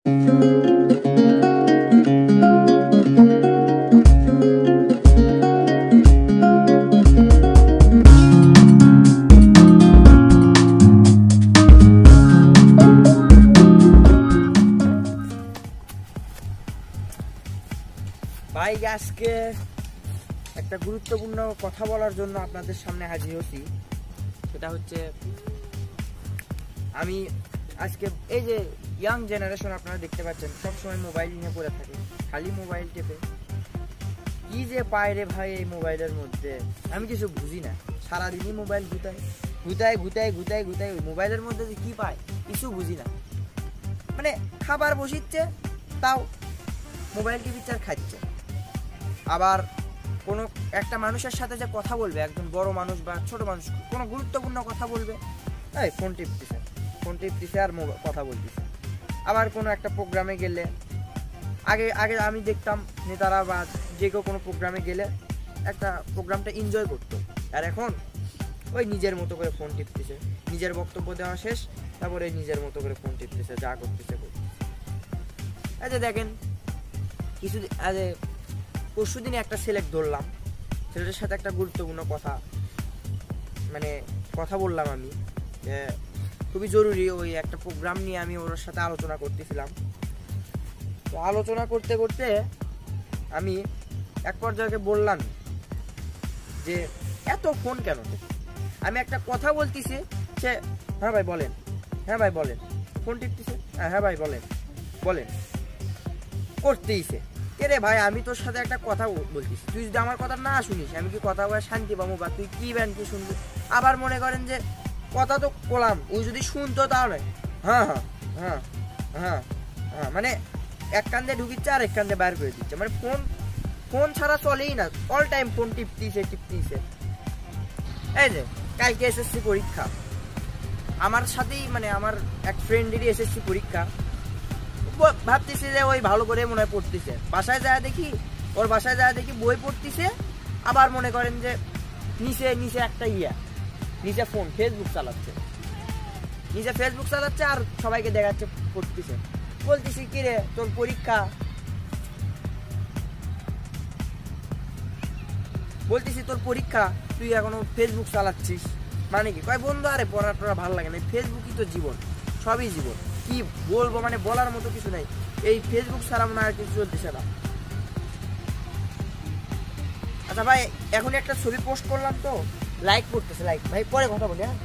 ভাই আজকে একটা গুরুত্বপূর্ণ কথা বলার জন্য আপনাদের সামনে হাজির হচ্ছি। সেটা হচ্ছে আমি আজকে এই যে ইয়াং জেনারেশন আপনারা দেখতে পাচ্ছেন, সবসময় মোবাইল নিয়ে পড়ে থাকে, খালি মোবাইল টেপে। কি যে পায় রে ভাই এই মোবাইলের মধ্যে? আমি কিছু বুঝি না। সারাদিনই মোবাইল ঘুতায় ঘুতায় ঘুতায় ঘুতায় ঘুতায়। মোবাইলের মধ্যে যে কী পায়, কিছু বুঝি না। মানে খাবার বসিচ্ছে, তাও মোবাইল টিভি চার খাচ্ছে। আবার কোনো একটা মানুষের সাথে যে কথা বলবে, একজন বড় মানুষ বা ছোট মানুষ, কোনো গুরুত্বপূর্ণ কথা বলবে, এই ফোন টিপতেছে। ফোন টিপতেছে আর কথা বলতেছে। আবার কোনো একটা প্রোগ্রামে গেলে, আগে আগে আমি দেখতাম নেতারা বা যে কেউ কোনো প্রোগ্রামে গেলে একটা প্রোগ্রামটা এনজয় করতো। আর এখন ওই নিজের মতো করে ফোন টিপতেছে। নিজের বক্তব্য দেওয়া শেষ, তারপরে নিজের মতো করে ফোন টিপতেছে, যা করতেছে আচ্ছা দেখেন কিছু আজ পরশু দিনে একটা সিলেক্ট ধরলাম। ছেলেটার সাথে একটা গুরুত্বপূর্ণ কথা মানে কথা বললাম আমি, যে খুবই জরুরি ওই একটা প্রোগ্রাম নিয়ে আমি ওর সাথে আলোচনা করতেছিলাম। তো আলোচনা করতে করতে আমি এক পর্যায়ে বললাম যে, এত ফোন কেন আমি একটা কথা বলতেছি, সে হ্যাঁ ভাই, বলেন। হ্যাঁ ভাই, বলেন। ফোন টিপতেছে হ্যাঁ হ্যাঁ ভাই, বলেন। বলেন। করতেইছে রে ভাই, আমি তোর সাথে একটা কথা বল- বলতেছি। তুই যদি আমার কথা না শুনিস, আমি কি কথা বলে শান্তি পাবো বা তুই কি ব্যান কি শুনবি? আবার মনে করেন যে কথা তো বললাম, ও যদি শুনতো তাহলে। হ্যাঁ হ্যাঁ হ্যাঁ হ্যাঁ হ্যাঁ মানে এক কান্দে ঢুকিচ্ছে আর এক কান্দে বাইর করে দিচ্ছে। মানে ফোন ফোন ছাড়া চলেই না অল টাইম ফোন টিপতিছে টিপতিছে। এই যে, কালকে এসএসসি পরীক্ষা। আমার সাথেই মানে আমার এক ফ্রেন্ডেরই এসএসসি পরীক্ষা। ভাবতেছি যে ওই ভালো করে মনে হয় পড়তেছে। বাসায় যায় দেখি, ওর বাসায় যায় দেখি বই পড়তেছে, আবার মনে করেন যে নিচে নিচে একটা ইয়া। নিচে ফোন ফেসবুক চালাচ্ছে। নিচে ফেসবুক চালাচ্ছে আর সবাইকে দেখাচ্ছে পড়তেছে বলতেছি, কি রে, তোর পরীক্ষা? বলতেছি, তোর পরীক্ষা, তুই এখনও ফেসবুক চালাচ্ছিস? মানে কি? কয়, বন্ধু, আরে পড়া টড়া ভালো লাগে না। ফেসবুকই তো জীবন, সবই জীবন। কি বলব মানে বলার মতো কিছু নাই। এই ফেসবুক ছাড়া মনে হয় কিছু চলতেছে না। আচ্ছা ভাই, এখন একটা ছবি পোস্ট করলাম তো। লাইক করতেছে লাইক ভাই পরে কথা বলি হ্যাঁ?